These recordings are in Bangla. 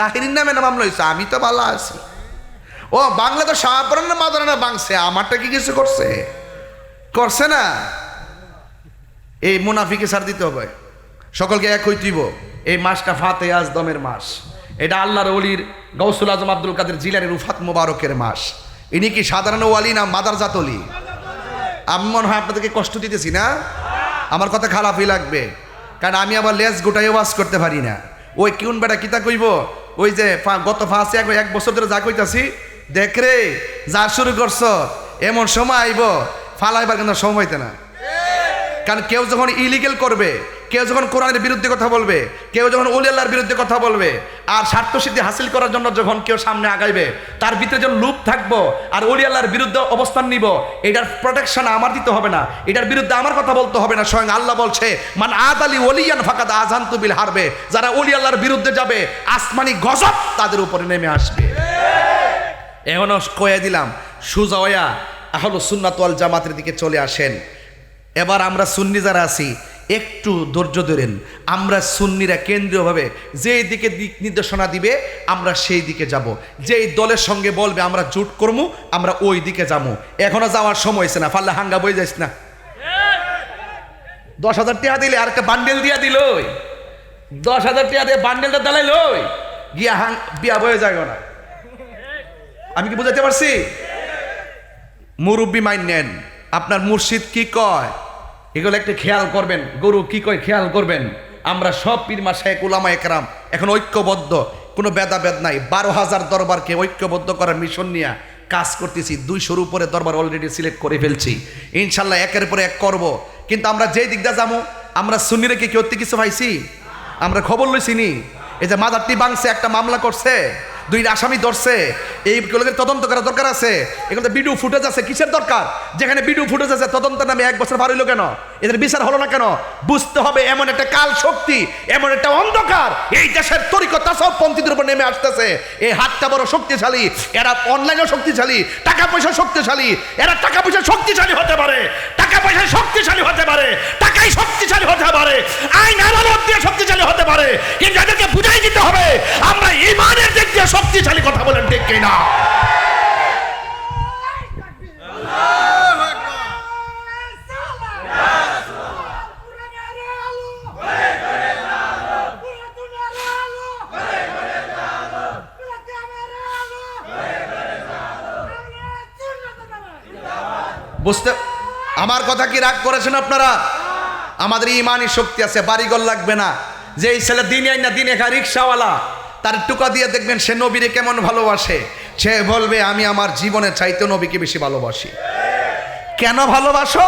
তাহিরির নামে নাম লইছে, আমি তো ভালো আছি। ও বাংলা তো শাহপুরানের মাদানা বাংছে, আমারটা কি কিছু করছে? করছে না? এই মুনাফিকে সার দিতে হবে। সকলকে এক হইতিব এই মাসটা ফাতে আজদমের মাস। এটা আল্লাহর অলির গৌসুল আজম আব্দুল কাদের জিলানের রুফাত মুবারকের মাস। ইনি কি সাধারণ ওয়ালি না মাদার জাতলি আমি মনে হয় আপনাদেরকে কষ্ট দিতেছি না? আমার কথা খারাপই লাগবে। কারণ আমি আবার লেজ গোটাই ওয়াজ করতে পারি না। ওই কিউন বেটা কিতা কইব? ওই যে গত ফাঁসে এক বছর ধরে যা কইতাছি, দেখ রে, যা শুরু করছ, এমন সময় আইব, ফালাইবার কিন্তু সময় না। কারণ কেউ যখন ইলিগেল করবে কেউ যখন কোরআনের বিরুদ্ধে কথা বলবে, কেউ যখন উলি আল্লাহর বিরুদ্ধে কথা বলবে, আর স্বার্থ সিদ্ধি হাসিল করার জন্য যখন কেউ সামনে আগাইবে, তার ভিতরে যখন লুপ থাকব আর উলি আল্লাহর বিরুদ্ধে অবস্থান নিব, এটার প্রোটেকশন আমার দিতে হবে না, এটার বিরুদ্ধে আমার কথা বলতে হবে না, স্বয়ং আল্লাহ বলছে, মান আদ আলী ওলিয়ান ফাকাদ আজান তুবিল হারবে যারা উলি আল্লাহর বিরুদ্ধে যাবে, আসমানি গজব তাদের উপরে নেমে আসবে। এখনও কয়ে দিলাম সুজয়া আহল সুন্নাতওয়াল জামাতের দিকে চলে আসেন। এবার আমরা সুন্নি যারা আছি একটু ধৈর্য ধরেন। আমরা সুন্নিরা কেন্দ্রীয়ভাবে যেই দিকে দিক নির্দেশনা দিবে, আমরা সেই দিকে যাব। যেই দলের সঙ্গে বলবে, আমরা জুট করব আমরা ওই দিকে যাব এখনও যাওয়ার সময় হয়েছে না, ফাল্লা হাঙ্গা বই যাইস না। দশ হাজার টাকা দিলে আর একটা বান্ডেল দিয়া দিল দশ হাজার টাকা দিয়ে বান্ডেলটা দালাই লই গিয়া হাং, বিয়া বয়ে যায় না। আমি কি বুঝাতে পারছি? মুরব্বী মাইন নেন। আপনার মুর্শিদ কি কয়? এগুলো একটু খেয়াল করবেন। গরু কি কয় খেয়াল করবেন? আমরা সব পীর মাসায় উলামা একরাম এখন ঐক্যবদ্ধ। কোনো ভেদাভেদ নাই। বারো হাজার দরবারকে ঐক্যবদ্ধ করার মিশন নিয়ে কাজ করতেছি। দুইশোর উপরে দরবার অলরেডি সিলেক্ট করে ফেলছি। ইনশাল্লাহ একের পরে এক করব। কিন্তু আমরা যেই দিকটা যাব, আমরা সুন্নিরে কি কেউ কিছু পাইছি? আমরা খবর লইছি নি? এই যে মাদারটি বাংছে একটা মামলা করছে। দুই আসামি ধরছে। এইগুলোকে তদন্ত করা দরকার আছে। এগুলোতে ভিডিও ফুটেজ আছে। কিসের দরকার? যেখানে ভিডিও ফুটেজ আছে, তদন্তের নামে এক বছর পার কেন? এদের বিচার হলো না কেন? বুঝতে হবে এমন একটা কাল শক্তি, এমন একটা অন্ধকার। এই দেশের তরিকতা সব পন্থীদের উপর নেমে আসতেছে। এই হাতটা বড় শক্তিশালী। এরা অনলাইনেও শক্তিশালী টাকা পয়সা শক্তিশালী। এরা টাকা পয়সা শক্তিশালী হতে পারে। টাকা পয়সা শক্তিশালী হতে পারে। টাকাই শক্তিশালী হতে পারে। আইন, আদালত দিয়ে শক্তিশালী হতে পারে। কিন্তু এদেরকে বুঝতে আমার কথা কি রাগ করেছেন আপনারা? আমাদের ইমানই শক্তি আছে, বাড়িঘর লাগবে না। যে এই ছেলে দিনে আই না, দিনে রিক্সাওয়ালা। তার টুকা দিয়ে দেখবেন সে নবীরে কেমন ভালোবাসে। সে বলবে, আমি আমার জীবনে চাইতে নবীকে বেশি ভালোবাসি। কেন ভালোবাসো?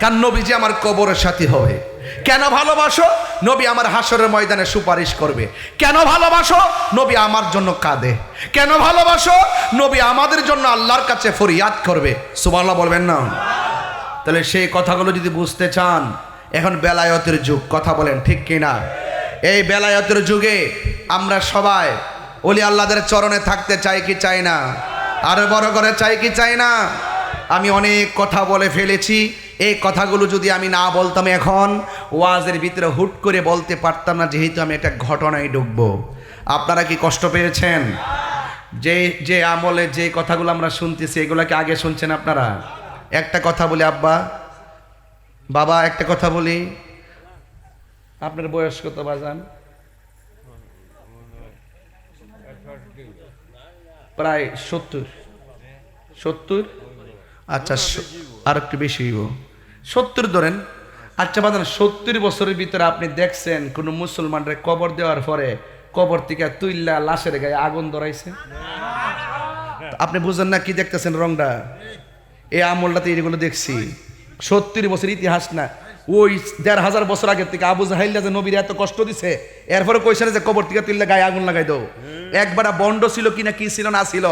কারণ নবীজি আমার কবরের সাথী হবে। কেন ভালোবাসো? নবী আমার হাসরের ময়দানে সুপারিশ করবে। কেন ভালোবাসো? নবী আমার জন্য কাঁদে। কেন ভালোবাসো? নবী আমাদের জন্য আল্লাহর কাছে ফরিয়াদ করবে। সুবহানাল্লাহ বলবেন না। তাহলে সেই কথাগুলো যদি বুঝতে চান, এখন বেলায়তের যুগ, কথা বলেন ঠিক কিনা? এই বেলায়তের যুগে আমরা সবাই ওলি আল্লাহদের চরণে থাকতে চাই কি চাই না? আরও বড় করে চাই কি চাই না? আমি অনেক কথা বলে ফেলেছি। এই কথাগুলো যদি আমি না বলতাম এখন, ওয়াজের ভিতরে হুট করে বলতে পারতাম না, যেহেতু আমি একটা ঘটনায় ঢুকবো আপনারা কি কষ্ট পেয়েছেন? যে যে আমলে যে কথাগুলো আমরা শুনতেছি এগুলোকে আগে শুনছেন আপনারা? একটা কথা বলি, আব্বা। বাবা, একটা কথা বলি। আপনার বয়স কত, বাজান? প্রায় সত্তর। সত্তর? আচ্ছা আর একটু বেশি হইব। সত্তর ধরেন। আচ্ছা বাজান সত্তর বছরের ভিতরে আপনি দেখছেন কোন মুসলমানরে কবর দেওয়ার পরে কবর থেকে তুইল্লা লাশের গায়ে আগুন ধরাইছে? আপনি বুঝেন না কি দেখতেছেন রংটা? এই আমলটাতে এগুলো দেখছি। সত্তর বছর ইতিহাস না। ওই দেড় হাজার বছর আগের থেকে আবু জাহাইল্লা যে নবীর এত কষ্ট দিছে, এরপরে কইছে যে কবর থেকে তুললে গায়ে আগুন লাগাই দাও। একবার বন্ড ছিল কি না কি ছিল না ছিল,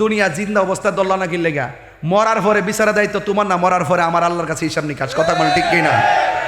দুনিয়া জিন্দা অবস্থা দল্লা না কিনলে গা মরার পরে বিচারা দায়িত্ব তোমার না, মরার পরে আমার আল্লাহর কাছে হিসাব নিকাশ। কথা বলে ঠিক কিনা?